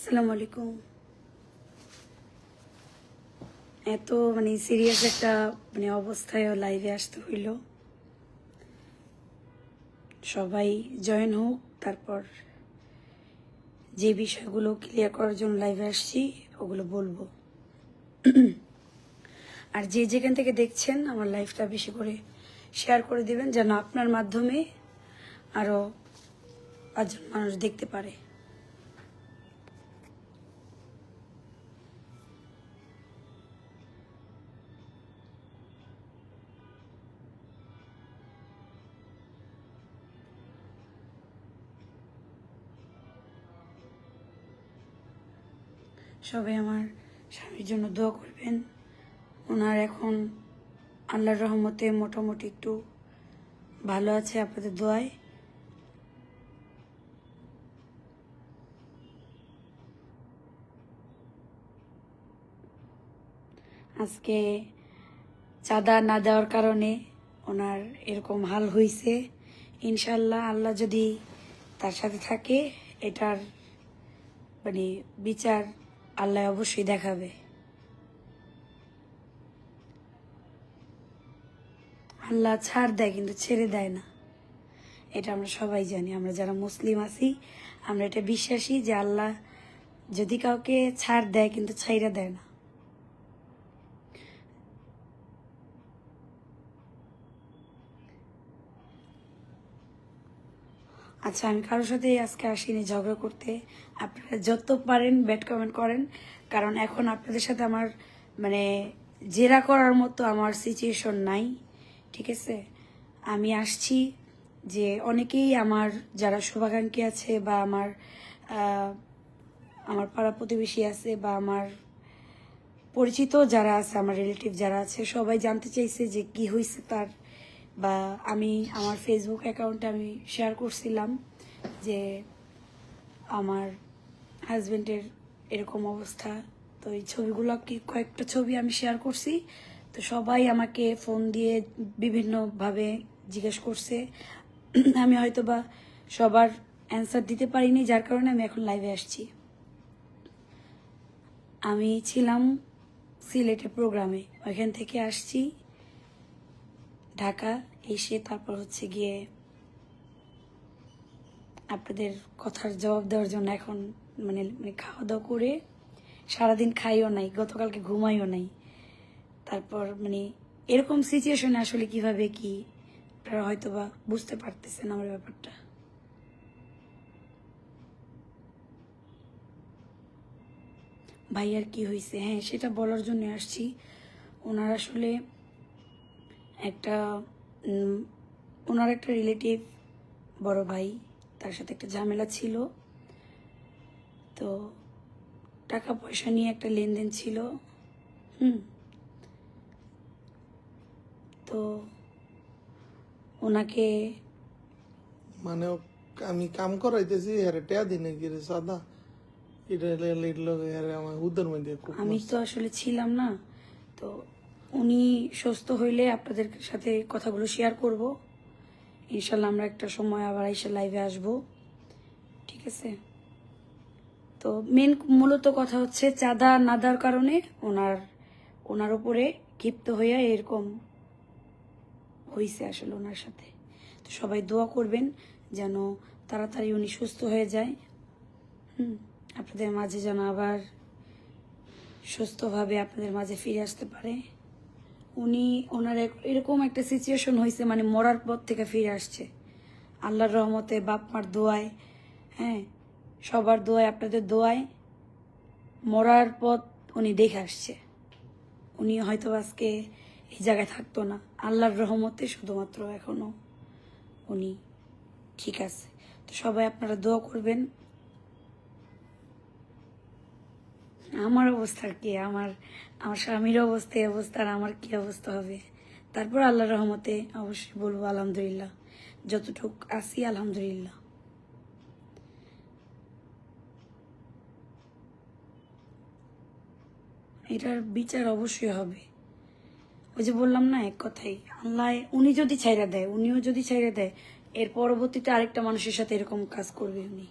আসসালামু আলাইকুম। এত মানে সিরিয়াস একটা মানে অবস্থায় লাইভে আসতে হইল। সবাই জয়েন হোক, তারপর যে বিষয়গুলো ক্লিয়ার করার জন্য লাইভে আসছি, ওগুলো বলব। আর যে যেখান থেকে দেখছেন, আমার লাইফটা বেশি করে শেয়ার করে দিবেন, যেন আপনার মাধ্যমে আরও পাঁচজন মানুষ দেখতে পারে। সবাই আমার স্বামীর জন্য দোয়া করবেন। ওনার এখন আল্লাহর রহমতে মোটামুটি একটু ভালো আছে আপনাদের দোয়ায়। আজকে চাঁদা না দেওয়ার কারণে ওনার এরকম হাল হয়েছে ইনশাল্লাহ আল্লাহ যদি তার সাথে থাকে, এটার মানে বিচার আল্লাহ অবশ্যই দেখাবে। আল্লাহ ছাড় দেয় কিন্তু ছেড়ে দেয় না। এটা আমরা সবাই জানি, আমরা যারা মুসলিম আছি, আমরা এটা বিশ্বাসী যে আল্লাহ যদি কাউকে ছাড় দেয় কিন্তু ছাইরা দেয় না। আচ্ছা আমি কারোর সাথে আজকে আসিনি ঝগড়া করতে। আপনারা যত পারেন ব্যাড কমেন্ট করেন, কারণ এখন আপনাদের সাথে আমার মানে জেরা করার মতো আমার সিচুয়েশন নাই, ঠিক আছে? আমি আসছি যে অনেকেই আমার যারা শুভাকাঙ্ক্ষী আছে বা আমার আমার পাড়া প্রতিবেশী আছে বা আমার পরিচিত যারা আছে, আমার রিলেটিভ যারা আছে, সবাই জানতে চাইছে যে কি হয়েছে তার বা আমি আমার ফেসবুক অ্যাকাউন্টে আমি শেয়ার করছিলাম যে আমার হাজবেন্ডের এরকম অবস্থা। তো এই ছবিগুলো কি কয়েকটা ছবি আমি শেয়ার করছি। তো সবাই আমাকে ফোন দিয়ে বিভিন্নভাবে জিজ্ঞেস করছে। আমি হয়তো বা সবার অ্যান্সার দিতে পারিনি, যার কারণে আমি এখন লাইভে আসছি। আমি ছিলাম সিলেটে প্রোগ্রামে ওইখান থেকে আসছি ঢাকা। এসে তারপর হচ্ছে গিয়ে আপনাদের কথার জবাব দেওয়ার জন্য এখন মানে মানে খাওয়া দাওয়া করে সারাদিন খাইও নাই, গতকালকে ঘুমাইও নাই। তারপর মানে এরকম সিচুয়েশনে আসলে কীভাবে কি? আপনারা হয়তো বা বুঝতে পারতেছেন আমার ব্যাপারটা। ভাইয়ার কি হয়েছে হ্যাঁ সেটা বলার জন্য আসছি। ওনার আসলে একটা ওনার একটা রিলেটিভ বড় ভাই তার সাথে একটা ঝামেলা ছিল তো টাকা পয়সা নিয়ে একটা লেনদেন ছিল হুম তো ওনাকে মানে আমি কাম করাইতেছি হ্যারে টেয়া দিনে রে সাদা এটা আমার উদ্ধার মধ্যে আমি তো আসলে ছিলাম না তো উনি সুস্থ হইলে আপনাদের সাথে কথাগুলো শেয়ার করব। ইনশাল্লাহ আমরা একটা সময় আবার এসে লাইভে আসব। ঠিক আছে? তো মেন মূলত কথা হচ্ছে চাঁদা না দেওয়ার কারণে ওনার ওনার উপরে ক্ষিপ্ত হইয়া এরকম হয়েছে আসলে ওনার সাথে। তো সবাই দোয়া করবেন যেন তাড়াতাড়ি উনি সুস্থ হয়ে যায়। হুম, আপনাদের মাঝে যেন আবার সুস্থভাবে আপনাদের মাঝে ফিরে আসতে পারে। উনি ওনার এরকম একটা সিচুয়েশন হয়েছে মানে মরার পর থেকে ফিরে আসছে। আল্লাহর রহমতে বাপ মার দোয়ায় হ্যাঁ সবার দোয়ায়, আপনাদের দোয়ায় মরার পথ উনি দেখে আসছে। উনি হয়তো আজকে এই জায়গায় থাকতো না। আল্লাহর রহমতে শুধুমাত্র এখনও উনি ঠিক আছে। তো সবাই আপনারা দোয়া করবেন। আমার অবস্থা কি? আমার আমার স্বামীর অবস্থা, এই অবস্থা, আর আমার কি অবস্থা হবে? তারপর আল্লাহ রহমতে অবশ্যই বলব, আলহামদুলিল্লাহ। যতটুক আছি, আলহামদুলিল্লাহ। এটার বিচার অবশ্যই হবে। ওই যে বললাম না, এক কথাই, আল্লাহ উনি যদি ছাইরা দেয়, উনিও যদি ছাইরা দেয়, এর পরবর্তীতে আরেকটা মানুষের সাথে এরকম কাজ করবে উনি।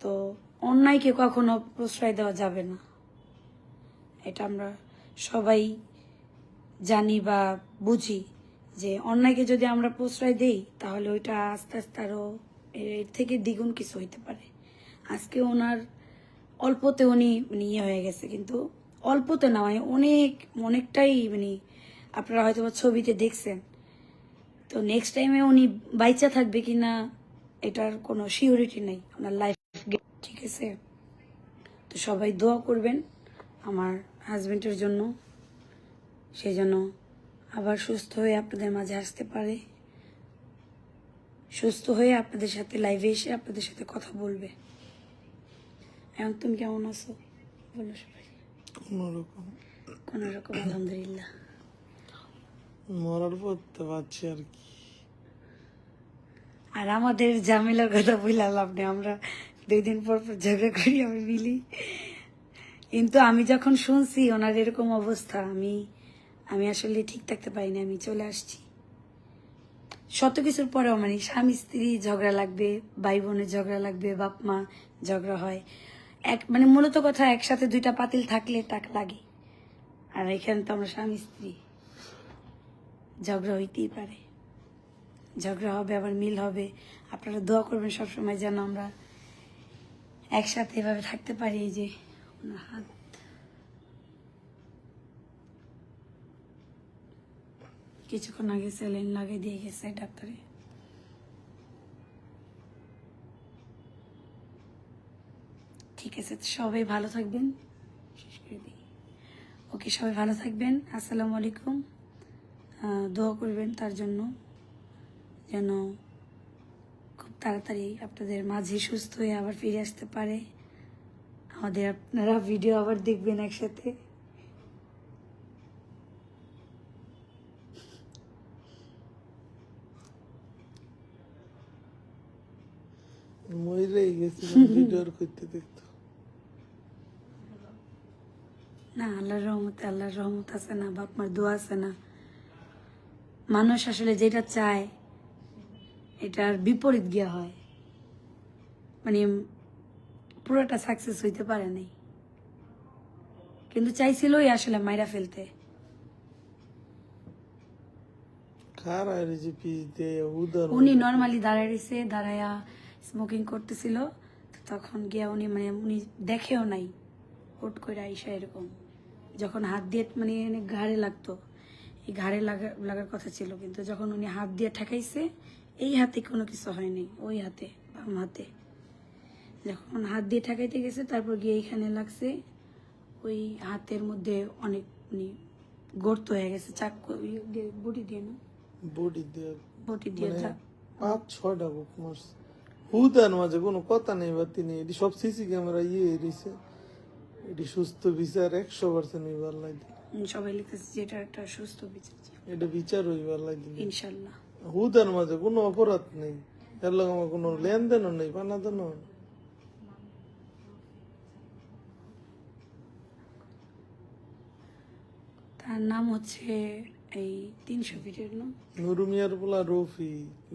তো অন্যায়কে কখনো প্রশ্রয় দেওয়া যাবে না। এটা আমরা সবাই জানি বা বুঝি যে অন্যায়কে যদি আমরা প্রশ্রয় দেই, তাহলে ওইটা আস্তে আস্তে আরও এর থেকে দ্বিগুণ কিছু হইতে পারে। আজকে ওনার অল্পতে উনি মানে ইয়ে হয়ে গেছে, কিন্তু অল্পতে না মানে অনেক, অনেকটাই মানে আপনারা হয়তো ছবিতে দেখছেন। তো নেক্সট টাইমে উনি বাইচা থাকবে কিনা, এটার কোনো সিউরিটি নেই। আপনার লাইফ ঠিক আছে? তো সবাই দোয়া করবেন আমার হাজবেন্ডের জন্য। সে যেন আবার সুস্থ হয়ে আপনাদের মাঝে আসতে পারে। সুস্থ হয়ে আপনাদের সাথে লাইভে এসে আপনাদের সাথে কথা বলবে। এখন তুমি কেমন আছো? বলো সবাই। কোনোরকম। কোন রকম আলহামদুলিল্লাহ। মরার পড়তে পারছি আর কি। আর আমাদের ঝামেলার কথা বললাম আপনি আমরা দুই দিন পর পর ঝগড়া করি, আমি মিলি। কিন্তু আমি যখন শুনছি ওনার এরকম অবস্থা, আমি আমি আসলে ঠিক থাকতে পারিনি, আমি চলে আসছি। শত কিছুর পরেও মানে স্বামী, স্ত্রী ঝগড়া লাগবে ভাই বোনের ঝগড়া লাগবে বাপ মা ঝগড়া হয়। এক মানে মূলত কথা একসাথে দুইটা পাতিল থাকলে টাক লাগে। আর এখানে তো আমরা স্বামী, স্ত্রী। ঝগড়া হইতেই পারে। ঝগড়া হবে, আবার মিল হবে। আপনারা দোয়া করবেন সবসময় যেন আমরা একসাথে এভাবে থাকতে পারি যে ওনার হাত। কিছুক্ষণ আগে স্যালাইন লাগিয়ে দিয়ে গেছে ডাক্তারে। ঠিক আছে, সবাই ভালো থাকবেন। শেষ করে দিই। ওকে, সবাই ভালো থাকবেন। আসসালামু আলাইকুম। দোয়া করবেন তার জন্য। যেন তাড়াতাড়ি আপনাদের মাঝে সুস্থ হয়ে আবার ফিরে আসতে পারে। আমাদের আপনারা ভিডিও আবার দেখবেন একসাথে। মরেই গেছিল ভিডিওর করতে দেখতো। না আল্লাহর রহমতে আল্লাহর রহমত আছে না বাপ মার দোয়া আছে না। মানুষ আসলে যেটা চায় এটার বিপরীত গিয়া হয়। মানে পুরোটা সাকসেস হইতে পারে নাই। কিন্তু চাইছিলই আসলে মাইরা ফেলতে। উনি নর্মালি দাঁড়ায় রয়েছে দাঁড়ায়া স্মোকিং করতেছিল। তখন গিয়া উনি মানে উনি দেখেও নাই হুট করে আইসা এরকম। যখন হাত দিয়ে মানে ঘাড়ে লাগতো। এই ঘাড়ে লাগা লাগার কথা ছিল কিন্তু যখন উনি হাত দিয়ে ঠেকাইছে এই হাতে কোনো কিছু হয়নি ওই হাতে বাম হাতে। যখন হাত দিয়ে ঠেকাইতে গেছে তারপর গিয়ে এইখানে লাগছে ওই হাতের মধ্যে অনেক মানে গর্ত হয়ে গেছে চাক বটি দিয়ে না? বডি দিয়ে বটি দিয়ে মানে পাঁচ ছয়টা বুক মারছে। হুদার মাঝে কোনো কথা নেই বা তিনি এটি সব সিসি ক্যামেরা ইয়ে রয়েছে। এটি সুস্থ বিচার একশো পার্সেন্ট হইবার লাগে। সবাই লিখতেছে যে এটা একটা সুস্থ বিচার। এটা বিচার হইবার লাগে। ইনশাল্লাহ। হুদার মাঝে কোনো অপরাধ নেই। এর লগে আমার কোনো লেনদেনও নেই পানাদানও তার নাম হচ্ছে এই তিনশো ফিটের নাম নুরুমিয়ার পোলা রফি।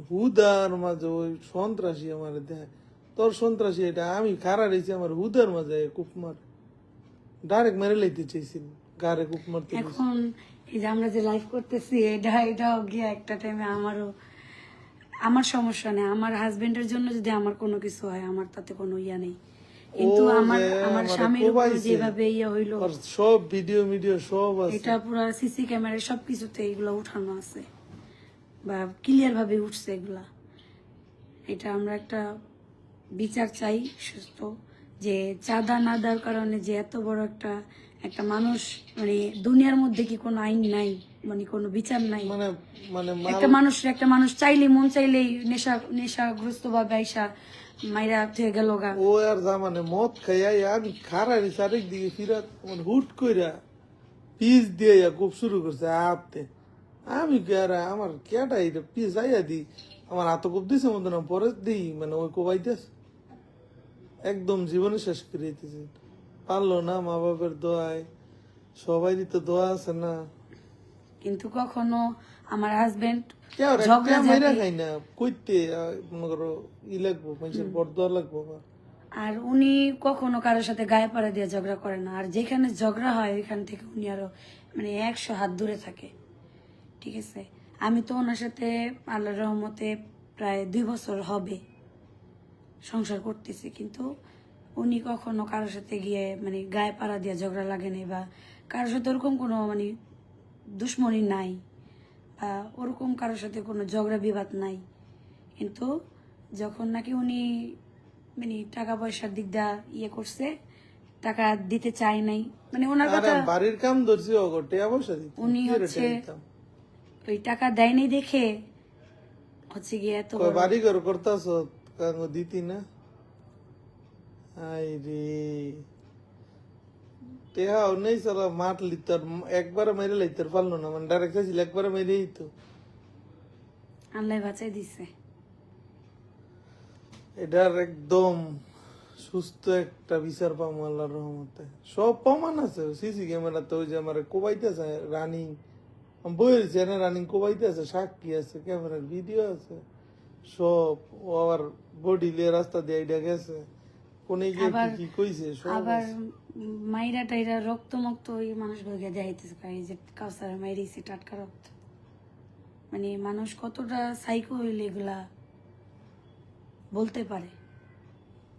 হুদার মাঝে ওই সন্ত্রাসী আমার দেয়। তোর সন্ত্রাসী এটা আমি খারা রয়েছি আমার হুদার মাঝে কুপ মার। ডাইরেক্ট মেরে লাইতে চাইছিল গারে কুপ মারতে এখন এই যে আমরা যে লাইভ করতেছি এটা এটাও গিয়ে একটা টাইমে আমারও আমার সমস্যা নেই। আমার হাজবেন্ডের জন্য যদি আমার কোনো কিছু হয় আমার তাতে কোনো ইয়া নেই। কিন্তু আমার আমার স্বামীর যেভাবে ইয়ে হইল সব ভিডিও মিডিও সব আছে। এটা পুরো সিসি ক্যামেরায় সব কিছুতে এগুলো উঠানো আছে। বা ক্লিয়ার ভাবে উঠছে এগুলা। এটা আমরা একটা বিচার চাই সুস্থ। যে চাঁদা না দেওয়ার কারণে যে এত বড় একটা একটা মানুষ মানে দুনিয়ার মধ্যে কি কোনো আইন নাই? মানে কোনো বিচার নাই? মানে মানে একটা মানুষ একটা মানুষ চাইলে মন চাইলেই নেশা নেশাগ্রস্ত ভাবে আইসা মাইরা থেকে গেল গা। ও আর যা মানে মদ খাইয়া আমি খারা আরেক দিকে ফিরাত মানে হুট কইরা পিস দিয়ে খুব শুরু করছে আপতে। আমি আর আমার কেটা এটা পিস আইয়া দি আমার হাত কোপ দিছে মতো না পরে দিই মানে ওই কোবাইতেছে। একদম জীবনে শেষ করে দিতেছে। পারল না মা বাবার দোয়ায়। সবাইরই তো দোয়া আছে না। কিন্তু কখনো আমার হাজবেন্ড ঝগড়া মাইরা খাই না? কইতে মনে করো ই লাগবো মানুষের বরদোয়া লাগবো বা আর উনি কখনো কারোর সাথে গায়ে পাড়া দিয়ে ঝগড়া করে না। আর যেখানে ঝগড়া হয় ওইখান থেকে উনি আরও মানে একশো হাত দূরে থাকে। ঠিক আছে? আমি তো ওনার সাথে আল্লাহর রহমতে প্রায় দুই বছর হবে। সংসার করতেছি কিন্তু উনি কখনো কারোর সাথে গিয়ে মানে গায়ে পাড়া দিয়ে ঝগড়া লাগেনি বা কারোর সাথে ওরকম কোনো মানে দুশ্মনী নাই বা ওরকম কারোর সাথে কোনো ঝগড়া বিবাদ নাই। কিন্তু যখন নাকি উনি মানে টাকা পয়সার দিক দা ইয়ে করছে টাকা দিতে চায় নাই মানে ওনার কথা বাড়ির কাম ধরছি উনি হচ্ছে ওই টাকা দেয়নি দেখে হচ্ছে গিয়ে এত বাড়ি ঘর করতাছ? কাঙ্গ দিতি না? আই রে। টেহা নেই সালা মাঠ লিতার একবারে মেরে লাইতার পারল না মানে ডাইরেক্ট চাইছিল একবারে মেরেই তো। আল্লাহ বাঁচাই দিছে। এটার একদম সুস্থ একটা বিচার পাবো আল্লাহর রহমতে। সব প্রমাণ আছে সিসি ক্যামেরাতে ওই যে আমার কোবাইতেছে রানিং। বইয়েছি না রানিং কোবাইতেছে সাক্ষী আছে ক্যামেরার ভিডিও আছে। সব ও আবার বডি লিয়ে রাস্তা দিয়ে আইডা গেছে। কোনে গিয়ে কি আবার- কি কইছে সব আবার মাইরা টাইরা রক্ত মক্ত ওই মানুষ ভেগে দেখাইতেছে এই যে কাউসার মাইরিছে টাটকা রক্ত। মানে মানুষ কতটা সাইকো হইলে এগুলা বলতে পারে।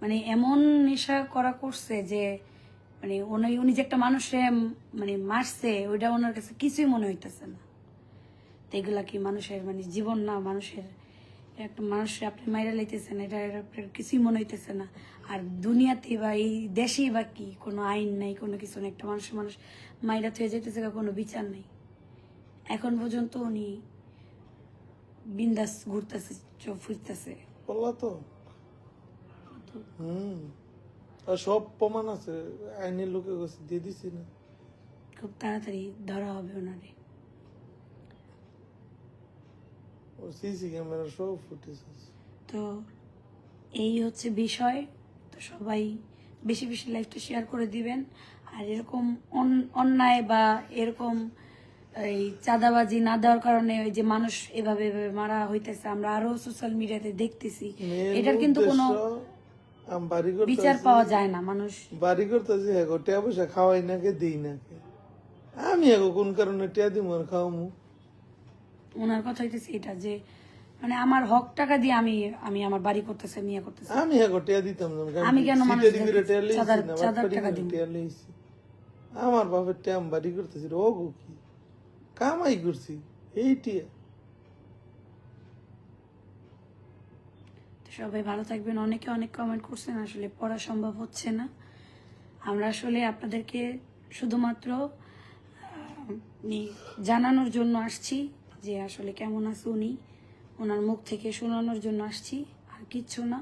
মানে এমন নেশা করা করছে যে মানে উনি উনি যে একটা মানুষে মানে মারছে ওইটা ওনার কাছে কিছুই মনে হইতেছে না। তো এগুলা কি মানুষের মানে জীবন না মানুষের একটা মানুষ আপনি মাইরা লাইতেছেন এটা আপনার কিছুই মনে হইতেছে না। আর দুনিয়াতে বা এই দেশেই বা কি কোনো আইন নাই কোনো কিছু নেই একটা মানুষ মানুষ মাইরা থেকে যেতেছে কোনো বিচার নেই। এখন পর্যন্ত উনি বিন্দাস ঘুরতেছে চোখ ফুরতেছে বললা তো। হুম। আর সব প্রমাণ আছে আইনের লোকের কাছে দিয়ে দিছি না। খুব তাড়াতাড়ি ধরা হবে ওনারে। ও সিসি ক্যামেরা সব ফুটেজ আছে। তো এই হচ্ছে বিষয়। তো সবাই বেশি বেশি লাইফটা শেয়ার করে দিবেন। আর এরকম অন্যায় বা এরকম এই চাঁদাবাজি না দেওয়ার কারণে ওই যে মানুষ এভাবে এভাবে মারা হইতেছে আমরা আরও সোশ্যাল মিডিয়াতে দেখতেছি। এটার কিন্তু কোনো বিচার পাওয়া যায় না মানুষ। বাড়ি করতেছি হ্যাঁ গো টিয়া পয়সা খাওয়াই নাকে দিই নাকে আমি এগো কোন কারণে টিয়া দিব আর খাওয়ামু? ওনার কথা হইতেছে এটা যে মানে আমার হক টাকা দিয়ে আমি আমি আমার বাড়ি করতেছে মিয়া করতেছে। আমি এগো টিয়া দিতাম আমি কেন চাঁদার- টাকা লইছি আমার বাপের টিয়া আমি বাড়ি করতেছি ও গো কি? কামাই করছি এই টিয়া তো সবাই ভালো থাকবেন অনেকে অনেক কমেন্ট করছেন আসলে পড়া সম্ভব হচ্ছে না। আমরা আসলে আপনাদেরকে শুধুমাত্র জানানোর জন্য আসছি। যে আসলে কেমন আছে উনি ওনার মুখ থেকে শোনানোর জন্য আসছি আর কিচ্ছু না।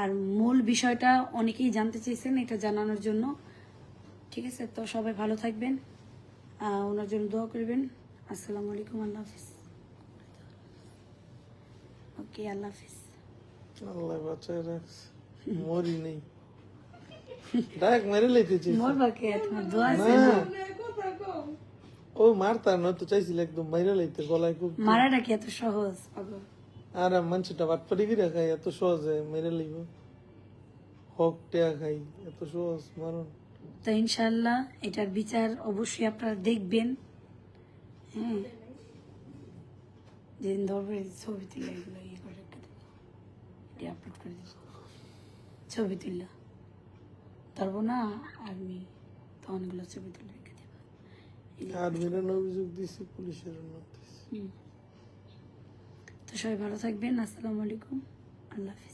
আর মূল বিষয়টা অনেকেই জানতে চাইছেন এটা জানানোর জন্য। ঠিক আছে তো সবাই ভালো থাকবেন ওনার জন্য দোয়া করবেন। আসসালামু আলাইকুম আল্লাহ হাফিজ। ওকে আল্লাহ হাফিজ। আল্লাহ বাচ্চায় রাখছে। মরি নেই। ডাক মেরে লাইতেছি মরবা কে? তোমার দোয়া আছে? ও মারতা না তো চাইছিল একদম মাইরা লাইতে গলায় খুব মারাটা কি এত সহজ? আর মানুষটা বাটপাড়ি করে খাই এত সহজে মেরে লইব। হক টেয়া খাই এত সহজ মারণ। তো ইনশাল্লাহ এটার বিচার অবশ্যই আপনারা দেখবেন। হ্যাঁ। যেদিন ধরবে ছবি তুলে এগুলো ইয়ে করে এটি আপলোড করে দেবো। ছবি তুললা। ধরবো না আমি তখন এগুলো ছবি তুলে মেরান অভিযোগ পুলিশের তো সবাই ভালো থাকবেন আসসালামু আলাইকুম। আল্লাহ হাফিজ।